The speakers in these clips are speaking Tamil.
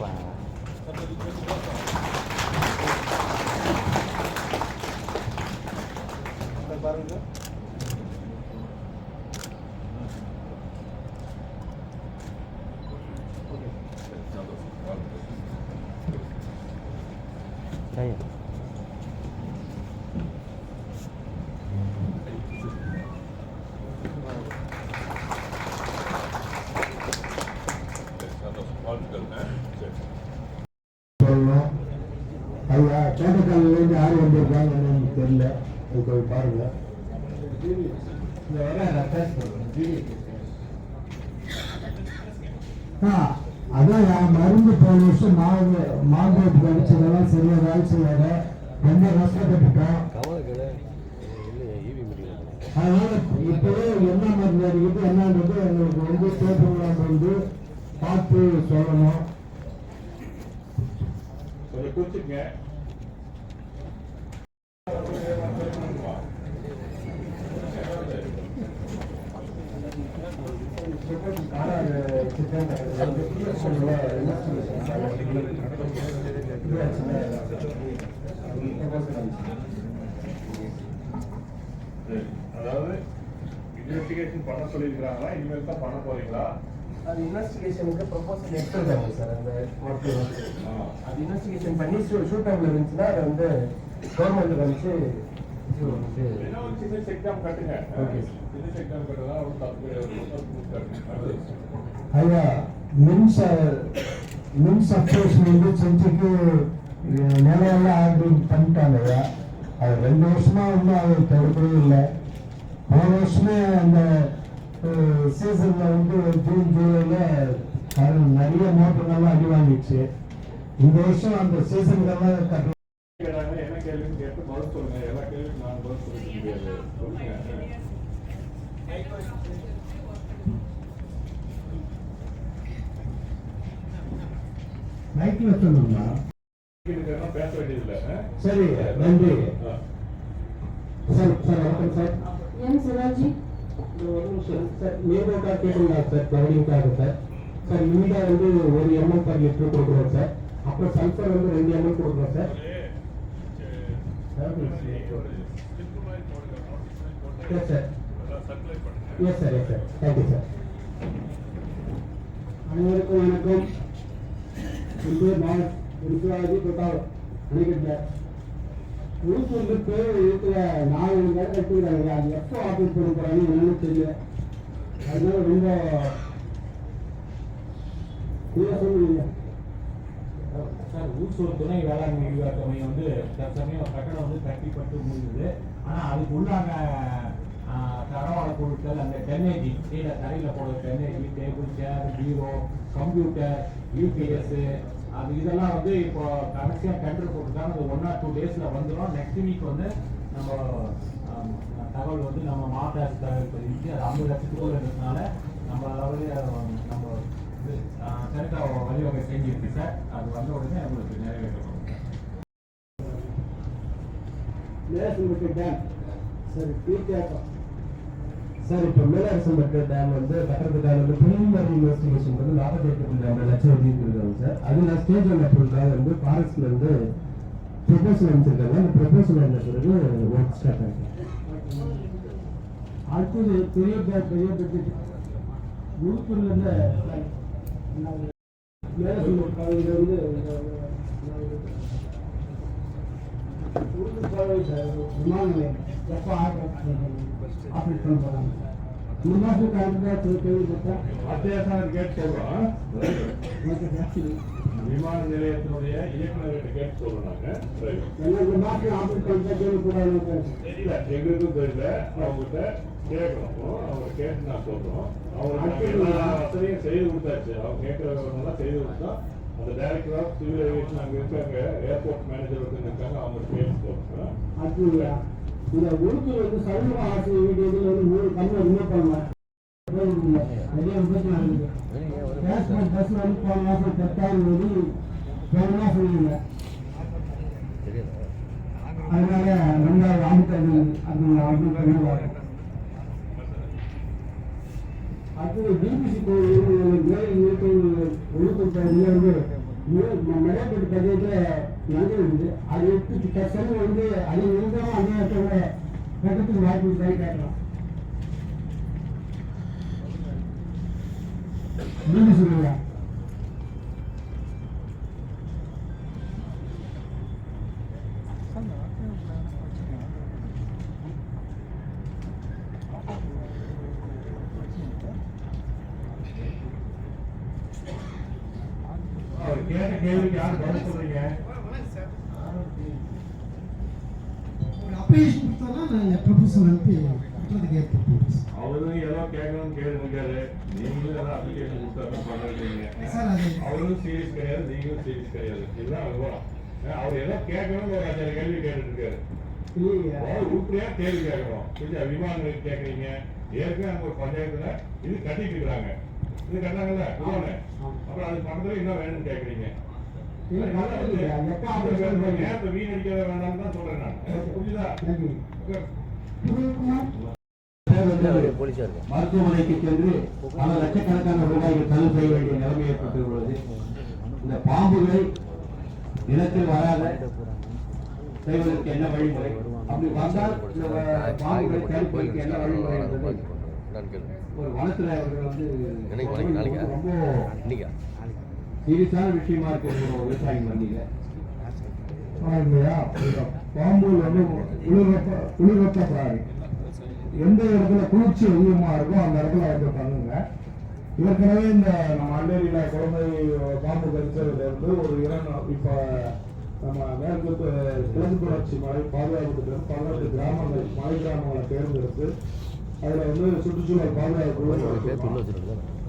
பாருங்க சொல்லணும் ஐயா தோட்டக்காலிலேருந்து யார் வந்திருக்காங்க என்னன்னு தெரியல. அது போய் பாருங்க. அதான் என் மருந்து போன வருஷம் மாவு மாங்கோட்டு கழிச்சதெல்லாம் சரியா வேலை வேற ரொம்ப கஷ்டப்பட்டுட்டோம். அதனால இப்பவே என்ன மருந்து அடிக்கிறது என்னன்றது எங்களுக்கு வந்து பேப்பர்லாம் வந்து பார்த்து சொல்லணும். கொஞ்சம் குறிச்சுங்க அதாவது இன்வெஸ்டிகேஷன் பண்ண சொல்லியிருக்கிறாங்களா? இனிமேல் தான் பண்ண போறீங்களா? அது இன்வெஸ்டிகேஷனுக்கு ப்ரொபோசல் எடுத்துருக்காங்க சார் அந்த. அது இன்வெஸ்டிகேஷன் பண்ணி ஷூட் அவுட்ல இருந்துச்சுன்னா அதை வந்து கவர்மெண்ட்டுக்கு அனுப்பிச்சு வந்து சின்ன செக் கட்டுங்க சின்ன கட்டுறதா ஒரு தப்பு ஐயா வந்து நிலையெல்லாம் ஆர்டர் பண்ணிட்டாங்க ஐயா. அது ரெண்டு வருஷமா இன்னும் அது தடுக்கவே இல்லை. போன வருஷமே அந்த சீசன்ல வந்து ஜூன் ஜூலைல நிறைய மோட்டர்லாம் அடி வாங்கிடுச்சு. இந்த வருஷம் அந்த சீசனுக்கெல்லாம் கட்ட கேக்குறாங்க, என்ன கேள்வின்னு கேட்டு பதில் சொல்லுங்க. எல்லா கேள்விக்கும் நான் பதில் சொல்ல முடியாது. மைக்ல சொல்லணுமா இதுக்கெல்லாம் பேச வேண்டியதில்லை? சரி நன்றி. சார் சார் வணக்கம் சார். என் சிவாஜி. இந்த ஒரு நிமிஷம். சார் நேர்வோட்டாக கேட்டிருந்தாங்க சார்? கிளவுடிங்காக சார். சார் யூரியா வந்து ஒரு எம்எல் பர் லிட்டர் கொடுக்குறோம் சார். அப்புறம் சல்ஃபர் வந்து ரெண்டு எம்எல் கொடுக்குறோம் sir. Yes sir yes sir yes sir thank you sir அனைவருக்கும் வணக்கம். என் பேர் நான் விருப்பராஜி பிரதாப் நினைக்கிறேன் வந்து பேர் இருக்கிற நாலு மணி நேரம் எடுத்துக்கிறாங்க அது எப்போ ஆஃபீஸ் பண்ண போகிறாங்கன்னு என்னன்னு தெரியல. அதனால ரொம்ப நீங்கள் சொல்லுவீங்க ஊசூர் துணை வேளாண் விரிவாக்க மையம் வந்து தற்சமயம் கட்டணம் வந்து கட்டிப்பட்டு முடியுது. ஆனால் அதுக்கு உள்ளான தரவான பொருட்கள் அந்த டென்னேஜி கீழே தரையில் போடுற டென்னேஜி table chair bureau computer UPS அது இதெல்லாம் வந்து இப்போ கடைசியாக டெண்டர் போட்டுருக்காங்க அது ஒன் ஆர் டூ டேஸில் வந்துடும் நெக்ஸ்ட் வீக் வந்து நம்ம தகவல் வந்து நம்ம மாவட்ட தகவல் தெரிவித்து அது ஐம்பது லட்சத்துக்குள்ள இருக்கிறதுனால நம்ம அதாவது நம்ம இது கரெக்டா வழிவகை செஞ்சிருக்கு சார். அது வந்த உடனே உங்களுக்கு நிறைவேற்றப்படும். மேலரசம்பட்டு டேம். சரி தீர்த்தாக்கம் சார் இப்போ மேலரசம்பட்டு டேம் வந்து கட்டுறதுக்கான வந்து பிரிலிமினரி இன்வெஸ்டிகேஷன் வந்து நாற்பத்தெட்டு புள்ளி ஐம்பது லட்சம் ஒதுக்கிருக்காங்க சார். அது நான் ஸ்டேஜ் ஒன் அப்ரூவல்காக வந்து ஃபாரஸ்ட்ல வந்து ப்ரொபோசல் அனுப்பிச்சிருக்காங்க. அந்த ப்ரொபோசல் வந்த பிறகு ஒர்க் ஸ்டார்ட் ஆகும் அடுத்தது பெரிய பெரிய பட்ஜெட் விழுப்புரம்ல இருந்து மேலரசம்பட்டு பகுதியில் வந்து விமான விமான நிலையத்தினுடைய இயக்குநர்கிட்ட கேட்டு கேள்விப்படாத தெரியல. எங்களுக்கும் தெரியல. அவங்ககிட்ட கேட்கணும். அவங்க கேட்டு நான் சொல்றோம். அவங்க எல்லா வசதியும் செய்து கொடுத்தாச்சு. அவங்க கேட்கறவங்கலாம் செய்து கொடுத்தோம் அந்த டைரக்டர் ஆஃப் சிவில் ஏவியேஷன் அங்க இருக்காங்க. ஏர்போர்ட் மேனேஜர் ஒருத்தங்க இருக்காங்க. அவங்க கேட்டு அடுத்தது இந்த உளுத்தூர் வந்து சமூக ஆட்சி வீடியோவில் வந்து மூணு கண்ணை ரிமூவ் பண்ணலாம் பஸ் வந்து போன மாதம் பத்தாயிரம் கோடி போன மாதம் சொன்னீங்க அதனால ரெண்டாவது அது அது பண்ணுவாங்க அடுத்தது பிபிசி வந்து இருக்குது எடுத்து கஷ்டம் வந்து அது இருந்தாலும் அந்த இடத்துல கட்டத்துக்கு வாய்ப்பு கை கேட்கலாம் நீங்க சொல்லுங்க. பண்ணிருக்கீங்க அவரும் சீரியஸ் கிடையாது நீங்களும் சீரியஸ் கிடையாது. இதுதான் விவரம் ஏன் அவர் ஏதோ ஒரு அஞ்சாறு கேள்வி அதாவது உருப்படியா கேள்வி கேட்கணும். கொஞ்சம் விமானங்களுக்கு கேட்குறீங்க. ஏற்கனவே ஒரு பஞ்சாயத்துல இது கட்டிட்டு இது கட்டாங்கல்ல அப்புறம் அது பக்கத்துல இன்னும் வேணும்னு கேட்குறீங்க? நேரத்தை வீணடிக்க வேண்டாம்னு தான் சொல்றேன் நான். புரியுதா மருத்துவமனைக்கு சென்று பல லட்சக்கணக்கான ரூபாய்கள் செலவு செய்ய வேண்டிய நிலைமை ஏற்பட்டுள்ளது இந்த பாம்புகளை நிலத்தில் வராத செய்வதற்கு என்ன வழிமுறை? அப்படி வந்தால் இந்த பாம்புகளை தடுப்பதற்கு என்ன வழிமுறை என்பதை ஒரு வனத்துல அவர்கள் வந்து ரொம்ப சீரியஸான விஷயமா இருக்கு ஒரு விவசாயி மண்டியில பாம்புகள் வந்து குளிர்வெப்ப பிராணி எந்த இடத்துல குளிர்ச்சி அதிகமா இருக்கோ அந்த இடத்துல வந்து பண்ணுங்க. ஏற்கனவே இந்த நம்ம அண்டேரியில குழந்தை பாம்பு கடிச்சதுல இருந்து ஒரு இடம் இப்ப நம்ம மேற்கு கிழக்கு தொடர்ச்சி மலை பாதுகாப்பு பதினெட்டு கிராமங்கள் மலை கிராமங்களை தேர்ந்தெடுத்து அதுல வந்து சுற்றுச்சூழல் பாதுகாப்பு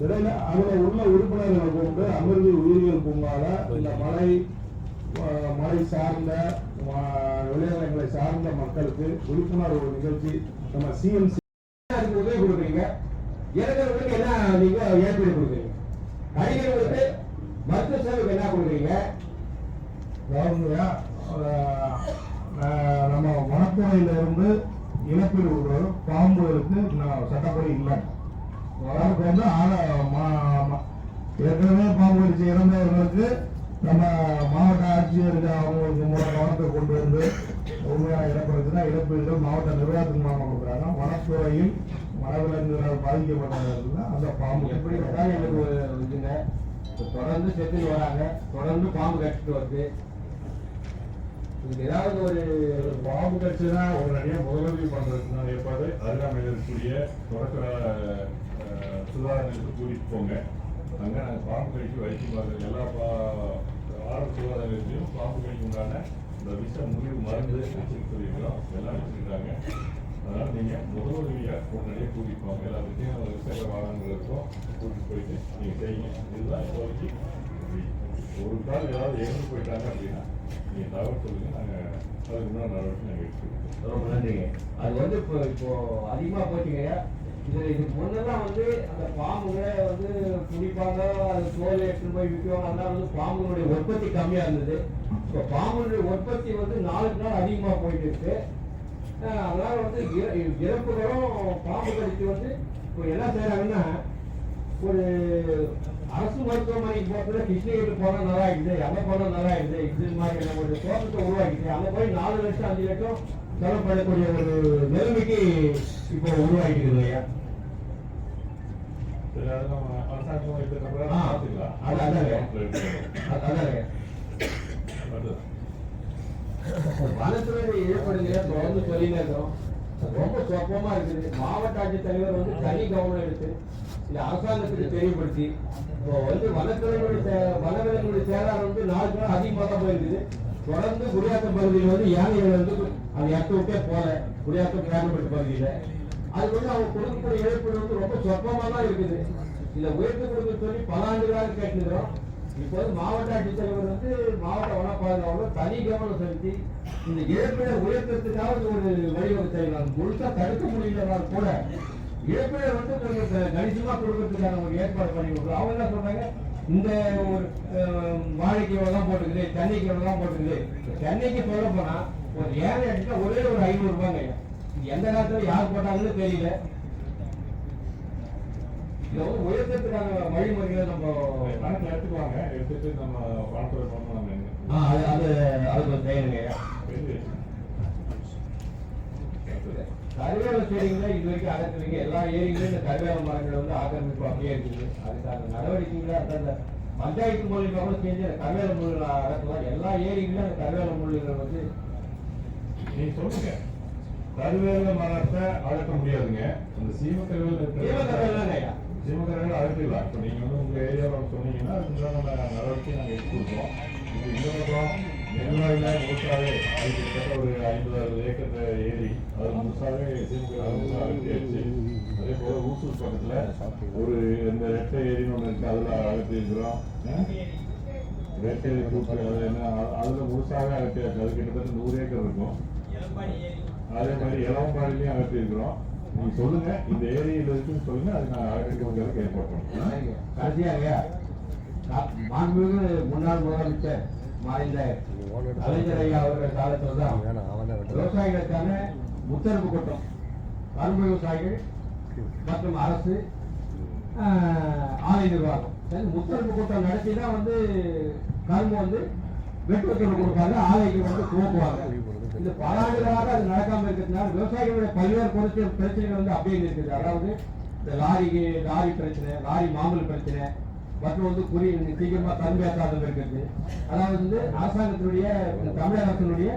இடையில அதுல உள்ள உறுப்பினர்களை கொண்டு அமிர்தி உயிரியல் பூங்கால இந்த மலை மலை சார்ந்த அஹ், விளைநிலங்களை சார்ந்த மக்களுக்கு விழிப்புணர்வு நிகழ்ச்சி நம்ம சிஎம்சி உதவி கொடுக்குறீங்க. இளைஞர்களுக்கு என்ன நீங்க ஏற்பாடு கொடுக்குறீங்க? கலைஞர்களுக்கு மருத்துவ சேவைக்கு என்ன கொடுக்குறீங்க? நம்ம வனத்துறையில இருந்து இழப்பீடு கொடுக்குறது பாம்புகளுக்கு சட்டப்படி இல்லை. அதுக்கு வந்து ஆள- ஏற்கனவே பாம்பு இறந்தவர்களுக்கு நம்ம மாவட்ட ஆட்சியருக்கு அவங்களுக்கு மூலம் கவனத்தை கொண்டு வந்து உண்மையான இழப்பீடுனா இழப்பீடுகள் மாவட்ட நிர்வாகத்துக்கு மூலமாக கொடுக்குறாங்க. வனத்துறையில் வனவிலங்குகளால் பாதிக்கப்பட்டதுன்னா அந்த பாம்பு எப்படி தான் எனக்கு ஒரு இதுங்க. தொடர்ந்து செத்துன்னு வராங்க. தொடர்ந்து பாம்பு கட்டிட்டு வருது. இதுக்கு ஏதாவது ஒரு பாம்பு கட்சினா உடனடியாக முதலுதவி பண்றதுக்கு நான் ஏற்பாடு அருகாமையில் இருக்கக்கூடிய தொடக்க அஹ், சுகாதார நிலையத்துக்கு கூட்டிட்டு போங்க. அங்கே நாங்கள் பாம்பு கடிக்கு வைத்தியம் பார்க்குறது எல்லா பா ஆரம்ப சுகாதார நிலையத்திலையும் பாம்பு உண்டான இந்த விஷ முடிவு மருந்து வச்சுருக்க எல்லாம் வச்சுருக்காங்க. அதனால நீங்க முதலுதவியா உடனடியாக கூட்டிட்டு போங்க. எல்லாத்துக்கும் விசேஷ வாகனங்கள் இருக்கும் கூட்டிட்டு போயிட்டு நீங்க செய்யுங்க. இதுதான் இப்போதைக்கு ஒரு கால் ஏதாவது இறந்து போயிட்டாங்க அப்படின்னா நீங்க தகவல் சொல்லுங்க நாங்கள் அதுக்கு முன்னாடி நடவடிக்கை நாங்கள் எடுத்துக்கிறோம். ரொம்ப நன்றிங்க. அது வந்து இப்போ இப்போ அதிகமாக போச்சுங்க இதில் இதுக்கு முன்னெல்லாம் வந்து அந்த பாம்புகளை வந்து குடிப்பாங்க அது தோல் எடுத்துன்னு போய் விற்குவாங்க அதெல்லாம் வந்து பாம்புகளுடைய உற்பத்தி கம்மியாக இருந்தது. இப்போ பாம்புடைய உற்பத்தி வந்து நாளுக்கு நாள் அதிகமாக போயிட்டு இருக்கு அதனால் வந்து இறப்புகளும் பாம்பு கடிச்சு வந்து இப்போ என்ன செய்கிறாங்கன்னா ஒரு அரசு மருத்துவமனைக்கு போறதுல கிருஷ்ணகிரி போனால் நல்லா இருக்குது எல்லாம் போனால் நல்லா இருக்குது இது மாதிரியான ஒரு தோட்டத்தை உருவாக்கிட்டு அந்த போய் நாலு லட்சம் அஞ்சு லட்சம் செலவு பண்ணக்கூடிய ஒரு நிலைமைக்கு இப்போ உருவாக்கிட்டு ஐயா சரி அது நம்ம அரசாங்கம் எடுத்துக்கிறப்ப ஆ. பார்த்துக்கலாம் அது அதாங்க. அடுத்தது. அ- அதாங்க அடுத்தது. வனத்துறை ஏற்படுங்க தொடர்ந்து சொல்லினே இருக்கிறோம். ரொம்ப சொப்பமா இருக்குது. மாவட்ட ஆட்சித்தலைவர் வந்து தனி கவனம் எடுத்து இந்த அரசாங்கத்துக்கு தெரியப்படுத்தி இப்போ வந்து வனத்துறையினுடைய வனவிலங்குடைய சேதாரம் வந்து நாளுக்கு நாள் அதிகமாக தான் போயிருக்குது. தொடர்ந்து குடியாத்தம் பகுதியில் வந்து யானைகள் வந்து அந்த இடத்த விட்டே போல குடியாத்தம் கிராமப்பட்ட பகுதியில். அது வந்து அவங்க கொடுக்கக்கூடிய இழப்பீடு வந்து ரொம்ப சொற்பமாக தான் இருக்குது. இதை உயர்த்து கொடுக்க சொல்லி பல ஆண்டுகளாக கேட்டுக்கிறோம். இப்போ வந்து மாவட்ட ஆட்சித்தலைவர் வந்து மாவட்ட வன பாதுகாவலர் தனி கவனம் செலுத்தி இந்த இழப்பீடை உயர்த்துறதுக்காவது ஒரு வழிவகை செய்யலாம் முழுசா தடுக்க முடியலனா கூட. இழப்பீடை வந்து கொஞ்சம் க- கணிசமா கொடுக்கறதுக்கான ஒரு ஏற்பாடு பண்ணி கொடுக்குறோம். அவங்க என்ன சொல்றாங்க? இந்த ஒரு அஹ், வாழைக்கு தான் போட்டுக்குது தண்ணிக்கு இவ்வளோ தான் போட்டுக்குது. சென்னைக்கு சொல்ல போனா ஒரு ஏழை அடிச்சா ஒரே ஒரு ஐநூறு ரூபாங்க எந்த நேரத்துல யார் போட்டாங்கன்னு தெரியல. உயர்த்தத்துக்கான வழிமுறைகளை நம்ம கணக்கில் எடுத்துக்குவாங்க. எடுத்துட்டு நம்ம நம்ம ஆ, அது அது அது எழுதி கருவேல செடிகளை இது வரைக்கும் அகற்றுவீங்க. எல்லா ஏரியிலும் இந்த கருவேல மரங்கள் வந்து ஆக்கிரமிப்பு அப்படியே இருக்குது. அதுக்கான நடவடிக்கைகளை அந்தந்த பஞ்சாயத்து மூலியமா கூட செஞ்சு அந்த கருவேல அகற்றலாம் எல்லா ஏரியிலும் அந்த கருவேல வந்து நீங்க சொல்லுங்க. கருவேல மரத்தை அகற்ற முடியாதுங்க. அந்த சீமக்கருவேல சீமக்கருவேல அகற்றிடலாம். இப்போ நீங்க வந்து உங்க ஏரியாவில் சொன்னீங்கன்னா அதுக்கு நம்ம நடவடிக்கை நாங்கள் எடுத்து கொடுப்போம். இப்போ இந்த நெல்வாயில முழுசாவே அது கிட்டத்தட்ட ஒரு ஐம்பது அறுபது ஏக்கர் ஏரி. அது முழுசாவே சீமக்கருவேல அகற்றியாச்சு அதே போல ஊசூர் பக்கத்துல ஒரு இந்த ரெட்டை ஏரின்னு ஒன்று இருக்கு. அதுல அகற்றி இருக்கிறோம் ரெட்டை கூட்டு அது என்ன அதுல முழுசாவே அகற்றியாச்சு. அது கிட்டத்தட்ட நூறு ஏக்கர் இருக்கும். அதே மாதிரி இளவம்பாடிலையும் அகற்றி இருக்கிறோம். நீங்க சொல்லுங்க இந்த ஏரியில இருக்குன்னு சொல்லுங்க அது நான் அகற்றி கொடுக்கறதுக்கு ஏற்பாடு பண்ணுறேன் கடைசியாக மாண்புமிகு முன்னாள் முதலமைச்சர் மறைந்த கலைஞர் ஐயா அவர்கள் காலத்தில் தான். விவசாயிகளுக்கான முத்தரப்பு கூட்டம். கரும்பு விவசாயிகள் மற்றும் அரசு ஆலை நிர்வாகம். சரி, முத்தரப்பு கூட்டம் நடத்தி தான் வந்து கரும்பு வந்து வெட்டுவத்தூர் கொடுப்பாங்க ஆலைக்கு வந்து துவக்குவாங்க. இந்த பல ஆண்டுகளாக அது நடக்காம இருக்கிறதுனால விவசாயிகளுடைய பல்வேறு பொருட்கள் பிரச்சனைகள் வந்து அப்படியே இருக்குது அதாவது இந்த லாரிக்கு லாரி பிரச்சனை லாரி மாமூல் பிரச்சனை மற்றும் வந்து குறி சீக்கிரமா கரும்பேற்றாதம் இருக்கிறது அதாவது வந்து அரசாங்கத்தினுடைய தமிழக அரசினுடைய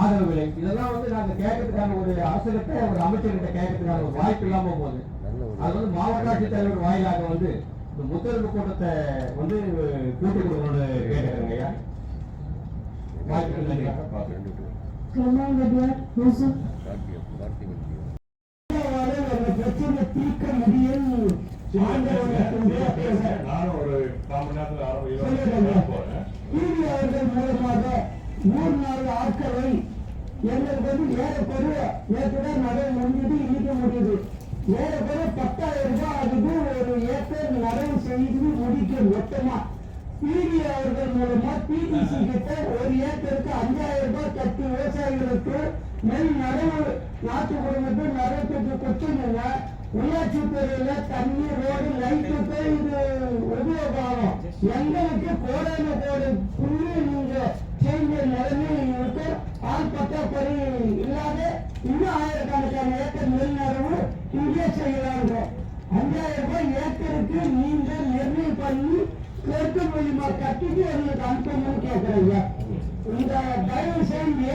ஆதரவு விலை. இதெல்லாம் வந்து நாங்கள் கேட்கறதுக்கான ஒரு அரசுகிட்ட ஒரு அமைச்சர்கிட்ட கேட்கறதுக்கான ஒரு வாய்ப்பு இல்லாம போகுது. அது வந்து மாவட்ட ஆட்சித்தலைவர் வாயிலாக வந்து இந்த முத்தரப்பு கூட்டத்தை வந்து கூட்டி கொடுக்கணும்னு கேட்கறேங்க ஐயா. வாய்ப்பு இல்லைங்க பார்த்துட்டு பிரச்சனை தீர்க்க முடியும் அவர்கள் மூலமாக மூணு நாலு ஆட்களை எங்களுக்கு வந்து ஏறக்குறைய நேற்றுதான் முடிஞ்சது முடியுது ஏறக்குறைய பத்தாயிரம் ரூபாய் அதுக்கு ஒரு ஏக்கர் நடவு செய்து முடிக்க மொத்தமா பிடி அவர்கள் மூலமா பிடிசி கிட்ட ஒரு ஏக்கருக்கு அஞ்சாயிரம் ரூபாய் கட்டி விவசாயிகளுக்கு நெல் நடவு நாட்டு குடும்பத்தை நடத்துக்கு கொடுத்துருங்க உள்ளாட்சி துறையில தண்ணி ரோடு லைட்டுக்கு இது உபயோகம் எங்களுக்கு கோடான கோடு புள்ளி நீங்க செய்த நிலைமை இருக்கு. ஆள் பற்றாக்குறை இல்லாத இன்னும் ஆயிரக்கணக்கான ஏக்கர் நெல் நடவு இங்கே செய்யலாங்க அஞ்சாயிரம் ரூபாய் ஏக்கருக்கு நீங்க நிர்ணயம் பண்ணி தெற்கு மூலியமா கட்டிட்டு எங்களுக்கு அனுப்பணும்னு கேட்கறீங்க? இந்த தயவு செஞ்சு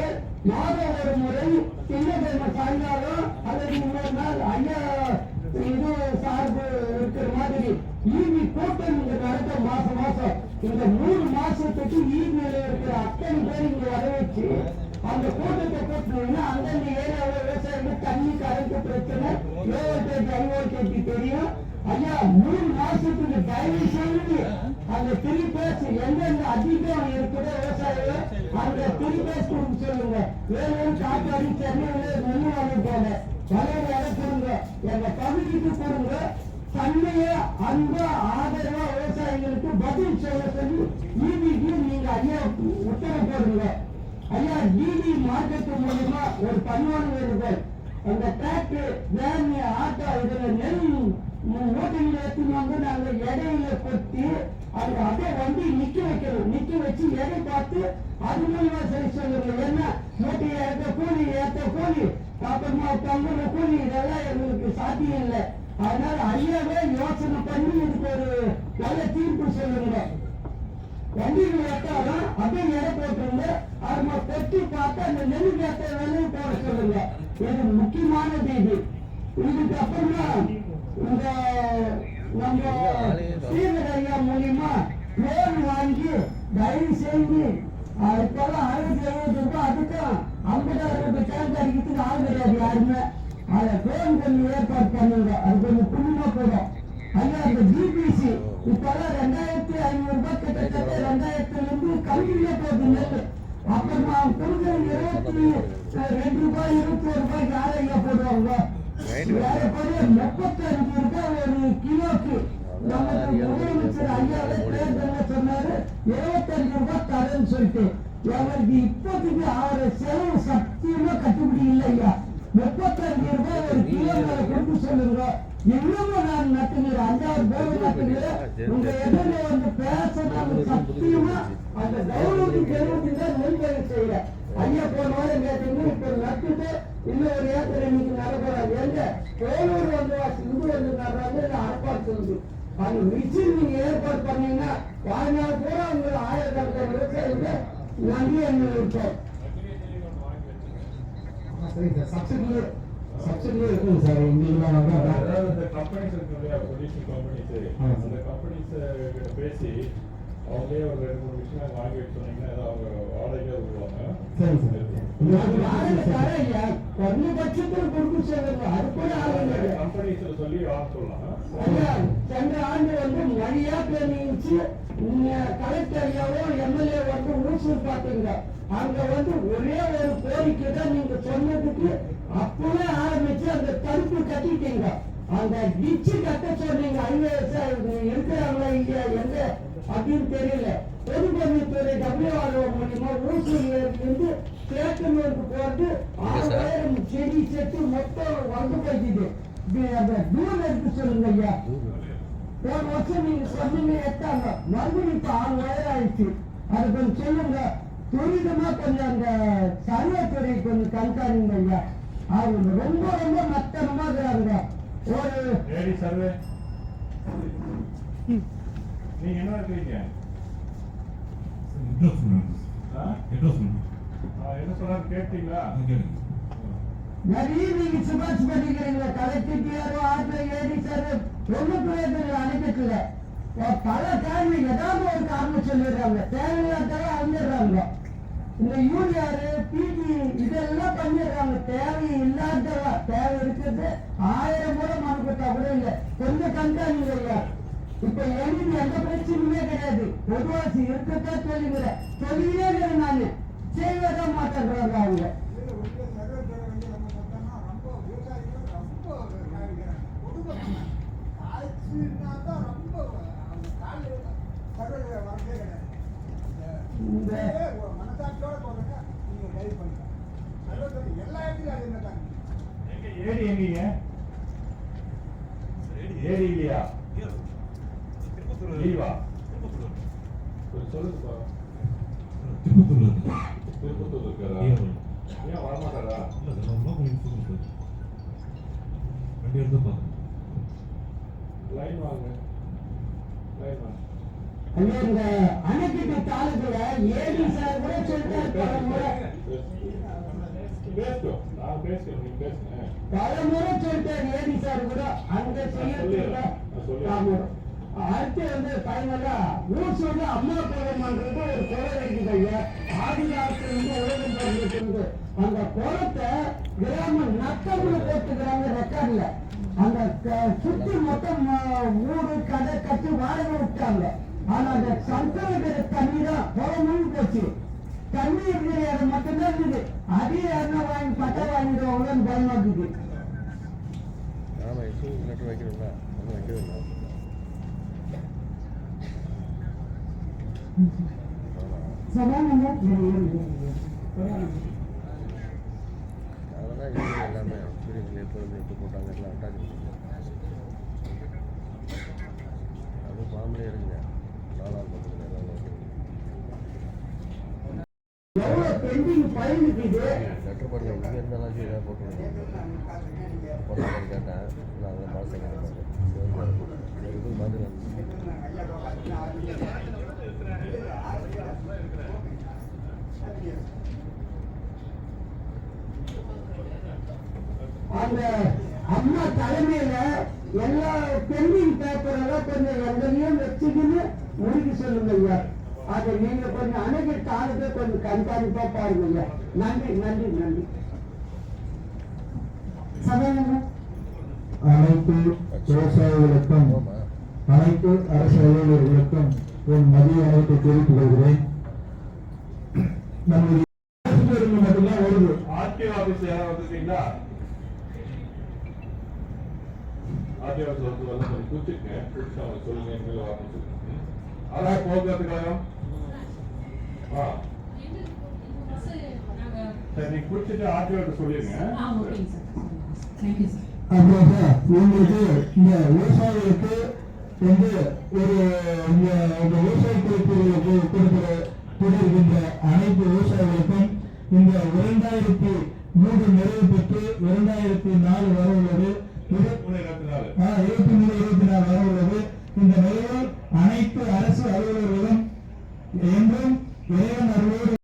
மாதம் ஒரு முறை திங்கட்கிழமை சாயங்காலம் அல்லது இன்னொரு நாள் ஐயா இது சார்பு இருக்கிற மாதிரி ஈவி கூட்டம் இங்க நடக்க மாசம் மாசம். இந்த மூணு மாசத்துக்கு ஈவில இருக்கிற அத்தனை பேர் இங்க வர வச்சு அந்த கூட்டத்தை கூட்டினீங்கன்னா அந்தந்த ஏரியாவில் விவசாயம் தண்ணி கரண்ட் பிரச்சனை லோ வோல்டேஜ் ஹை வோல்டேஜ் தெரியும். ஐயா மூணு மாசத்துக்கு தயவு செய்து அந்த த்ரீ எந்தெந்த அதிகம் இருக்குதோ விவசாயிகள் அந்த த்ரீ கொடுக்க சொல்லுங்க. வேலூர் காப்பாடி சென்னையில நெல்லு வாங்கி போங்க வளையல் சொல்லுங்க எங்க பகுதிக்கு கொடுங்க தன்மைய அன்பா ஆதரவா விவசாயிகளுக்கு பதில் சொல்ல சொல்லி ஈபிக்கு நீங்க ஐயா உத்தரவு போடுங்க. ஐயா டிடி மார்க்கெட் மூலமா ஒரு பதினொன்று வேண்டுகோள் அந்த டிராக்டர் வேன் ஆட்டோ இதுல நெல் ஓட்டிங் எடுத்துன்னு வந்து நாங்க இடையில கொத்தி அது அதை வண்டி நிக்க வைக்கணும் நிக்க வச்சு எடை பார்த்து அது மூலமா சரி சொல்லுங்க. என்ன? மூட்டை ஏற்ற கூலி ஏற்ற கூலி. பாப்பமா தங்குற கூலி. இதெல்லாம் எங்களுக்கு சாத்தியம் இல்லை. அதனால ஐயாவே யோசனை பண்ணி இதுக்கு ஒரு நல்ல தீர்ப்பு சொல்லுங்க. வண்டிகள் ஏற்றாலும் அப்படியே எடை போட்டுருங்க அது கொட்டி பார்த்து அந்த நெல் ஏற்ற வேலையும் போட சொல்லுங்க. இது முக்கியமானது இது இதுக்கு அப்புறமா இந்த நம்ம ஸ்ரீதர் மூலியமா லோன் வாங்கி தயவு செஞ்சு இப்பெல்லாம் ஆயிரத்தி எழுபது ரூபாய் அதுக்கும் ஐம்பதாயிரம் ரூபாய் சேர்ந்து அடிக்கிறதுக்கு ஆள் கிடையாது யாருமே. அதை லோன் கொஞ்சம் ஏற்பாடு பண்ணுங்க. அது கொஞ்சம் புண்ணியமா போடும் ஐயா இந்த ஜிபிசி இப்பெல்லாம் ரெண்டாயிரத்தி ஐநூறு ரூபாய் கிட்டத்தட்ட ரெண்டாயிரத்துல இருந்து கம்மியில போகுது நெல். அப்புறமா அவங்க கொடுக்குற இருபத்தி ரெண்டு ரூபாய் இருபத்தி ஒரு ரூபாய்க்கு யாரும் ஐயா போடுவாங்க. ஏறக்குறைய முப்பத்தஞ்சு ரூபாய் ஒரு கிலோக்கு நமக்கு முதலமைச்சர் ஐயாவே தேர்தல்ல சொன்னாரு இருபத்தஞ்சு ரூபாய் தரேன்னு சொல்லிட்டு அவருக்கு இப்போதைக்கு அவரை செலவு சத்தியமா கட்டுப்படி இல்லை ஐயா முப்பத்தஞ்சு ரூபாய் ஒரு கிலோ மேல கொடுத்து சொல்லுங்க இன்னமும் நான் நட்டுங்க அஞ்சாவது உங்க எதிரில வந்து பேச நான் சத்தியமா அந்த கவர்மெண்ட் கவர்மெண்ட் தான் நெல்வேலி செய்யல ஐயா போன வாரம் கேட்டீங்க இப்ப நட்டுட்டு இன்னும் ஒரு ஏக்கர் இன்னைக்கு நடக்கிறாங்க எங்க? கோலூர் வந்து இந்து வந்து நடுறாங்க இல்ல அரப்பாடு சொல்லுது அந்த மிஷின் நீங்க ஏற்பாடு பண்ணீங்கன்னா வாழ்நாள் பூரா உங்களை ஆயிரக்கணக்கான விவசாயிங்க நன்றி என்ன இருப்போம் சரிங்க சார் சப்சிடியே சப்சிடியே இருக்குங்க சார் இந்தியா அதாவது இந்த கம்பெனிஸ் இருக்கு இல்லையா கம்பெனிஸ். அந்த கம்பெனிஸ் கிட்ட பேசி அவங்களே ஒரு ரெண்டு மூணு விஷயம் வாங்கி அவங்க வாடகையாக விடுவாங்க. சரி சார். அது வாடகை தரேன் ஐயா. குறைஞ்சபட்சத்துல கொடுக்க சொல்லுங்க அது கூட ஆளுங்க கம்பெனிஸ்ல சொல்லி வாங்க சொல்லலாம் ஐயா, சென்ற ஆண்டு வந்து மழையா பெய்ஞ்சிச்சு கலெக்டர் ஐயாவோ எம்எல்ஏ வந்து ஊசூர் பார்த்தீங்க அங்க வந்து ஒரே ஒரு கோரிக்கை தான் நீங்க சொன்னதுக்கு அப்பவே ஆரம்பிச்சு அந்த தடுப்பு கட்டிட்டீங்க அந்த டிச்சு கட்ட சொன்னீங்க ஐஏஎஸ் இருக்கிறாங்களா இல்லையா எங்க அப்படின்னு தெரியல. பொதுப்பணித்துறை டபிள்யூஆர்ஓ மூலியமா ஊசூர்ல இருந்து சேத்தனூருக்கு போறது ஆறாயிரம் செடி செத்து மொத்தம் வந்து அந்த தூரம் எடுத்து சொல்லுங்க ஐயா. போன வருஷம் நீங்க சொன்னீங்க எட்டாங்க மறுபடியும் இப்ப ஆறு வயது ஆயிடுச்சு. அது கொஞ்சம் சொல்லுங்க. துரிதமா கொஞ்சம் அந்த சர்வே துறை கொஞ்சம் கண்காணிங்க ஐயா. அவங்க ரொம்ப ரொம்ப மத்தனமா இருக்கிறாங்க. ஒரு சர்வே நீங்க என்ன? ஆ, என்ன சொன்னாரு கேட்டீங்களா நிறைய நீங்க சிபாரிசு பண்ணிக்கிறீங்களா collector PRO RTO AD sir ஒண்ணு பிரயோஜனம் அனுப்பிக்கல பல காரணம் ஏதாவது ஒரு காரணம் சொல்லிடுறாங்க தேவையில்லாத அழிஞ்சிடுறாங்க இந்த யூரியாரு பிடி இதெல்லாம் பண்ணிடுறாங்க தேவை இல்லாதவ தேவை இருக்கிறது ஆயிரம் கூட மனுப்பட்டா கூட இல்ல கொஞ்சம் கண்காணிங்க இப்ப எனக்கு எந்த பிரச்சனையுமே கிடையாது? பொதுவாசி இருக்கத்தான் சொல்லுகிறேன் சொல்லியே இருக்கிறேன் நானு. செய்வதான் மாட்டேன்றாங்க அவங்க. இந்த எங்க ஏடி எங்கீங்க? ஏடி இல்லையா லீவா கொஞ்சம் சொல்லுங்கப்பா திருப்பத்தூர் இருக்காரா ஏன் வரமாட்டாரா லைன் வாங்க லைன் வாங்க ஐயா, இந்த அணைக்கட்டு தாலுக்குல ஏடி சார் கூட சொல்லிட்டாரு பலமுறை முறை. சொல்லிட்டாரு ஏடி சார் கூட. அந்த செய்யறதுல அடுத்து வந்து ஃபைனலா ஊர் சொல்லி அம்மா குளம்ன்றது ஒரு குளம் இருக்குது ஐயா. ஆதிகாலத்துல இருந்து உலகம் பண்ணிட்டு அந்த குளத்தை கிராம நட்டத்துல போட்டுக்கிறாங்க ரெக்கார்ட்ல அந்த க- சுத்தி மொத்தம் ஆ, ஊரு கடை கட்டி வாடகை விட்டாங்க. ஆனா அந்த சங்கரகிற தண்ணி தான் குளமும் போச்சு. தண்ணி இருக்கிற இடம் மட்டும்தான் இருக்குது. அதையும் யாருன்னா வாங்கி பட்டா வாங்கிடுவாங்கன்னு பயமா இருக்குது. ஆமா லெட்டர் ஒன்றும் இல்லை. எல்லாமே. சூரியன் போட்டாங்க எல்லாம் அது ஃபார்ம்லேயே இருக்குங்க நாலாவது பக்கத்தில் எல்லாம் வைக்கணும் எவ்வளவு பெண்டிங் ஃபைல் இருக்குது லெட்டர் இருந்தாலும் போட்டாங்கன்னு கேட்டேன் நான் மாதம் கேட்டேன் இது பார்த்துக்கலாம் அந்த அம்மா தலைமையில எல்லா பெண்டிங் பேப்பர் எல்லாம் கொஞ்சம் எங்களையும் வச்சுக்கின்னு முடிக்க சொல்லுங்க ஐயா. அதை நீங்க கொஞ்சம் அணைக்கிட்ட ஆளுக்கு கொஞ்சம் கண்காணிப்பா பாருங்க நன்றி நன்றி நன்றி. அனைத்து விவசாயிகளுக்கும் அனைத்து அரசு அலுவலர்களுக்கும் என் மதிய அனைத்து தெரிவித்துக் கொள்கிறேன். நம்முடைய மட்டும்தான் வருது. ஆர்டிஓ ஆபீஸ் யாராவது வந்திருக்கீங்களா? ஆர்டிஓ ஆபீஸ் வந்து வந்து கொஞ்சம் சொல்லுங்க போக்குவரத்து கழகம். சரி சொல்லிருங்க. அப்புறம் உங்களுக்கு இந்த விவசாயிகளுக்கு வந்து ஒரு இந்த விவசாய குறிப்புகளுக்கு கொடுக்கிற கொடுக்கின்ற அனைத்து விவசாயிகளுக்கும் இந்த இரண்டாயிரத்தி மூன்று நிறைவு பெற்று இரண்டாயிரத்தி நாலு வரை உள்ளது. இருபத்தி மூணு இருபத்தி நாலு வரை உள்ளது. இந்த நிலையில் அனைத்து அரசு அலுவலர்களும் என்றும் ఏ నలుగురు